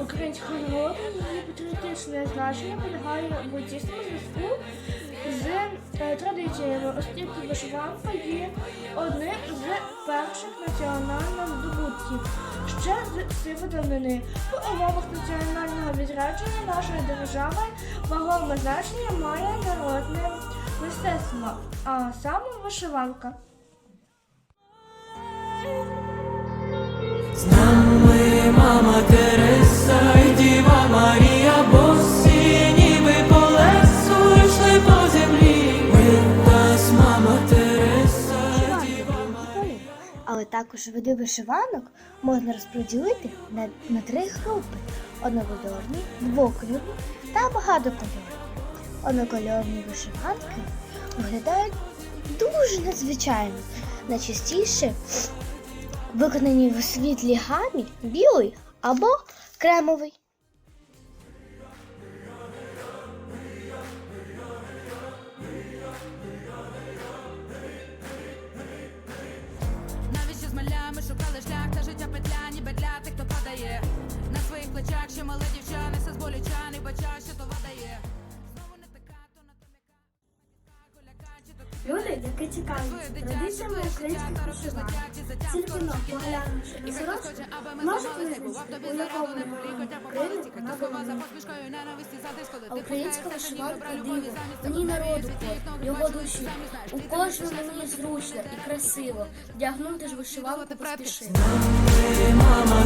українського народу, її патріотичне значення полягає в тісному зв'язку з е, традиціями, оскільки вишиванка є одним з перших національних здобутків. Ще з сиви давнини в умовах національного відрадження нашої держави вагоме значення має народне мистецтво, а саме вишиванка. Нами мама Тереса і Діва Марія, босі ніби по лесу йшли по землі. Us, мама Тереса, Діва Марія. Але також види вишиванок можна розподілити на, на три групи: однокольорні, двокольорні та багатокольорні. Однокольорні вишиванки виглядають дуже надзвичайно. Найчастіше виконані в світлій гамі білий або кремовий. Навіщо з малями шукали шлях та життя петля, ніби для хто падає На своїх плечах ще мале дівча, несе з бача, що то Люди, які цікавляться традиціями українських вишиванок, тільки но поглянувши на сорочку, можуть визначити, у якому регіоні України вона домінує. А українська вишиванка диво, в ній народу його душі. У кожному мені зручно і красиво. Вдягнути ж вишиванку поспіши. Мама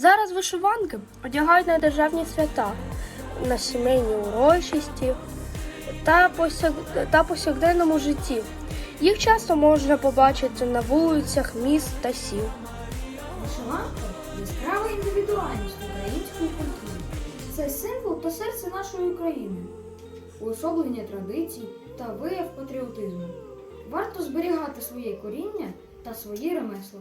Зараз вишиванки одягають на державні свята, на сімейні урочисті та, посяг... та повсякденному житті. Їх часто можна побачити на вулицях міст та сіл. Вишиванка яскрава індивідуальність української культури. Це символ та серце нашої України, уособлення традицій та вияв патріотизму. Варто зберігати своє коріння та свої ремесла.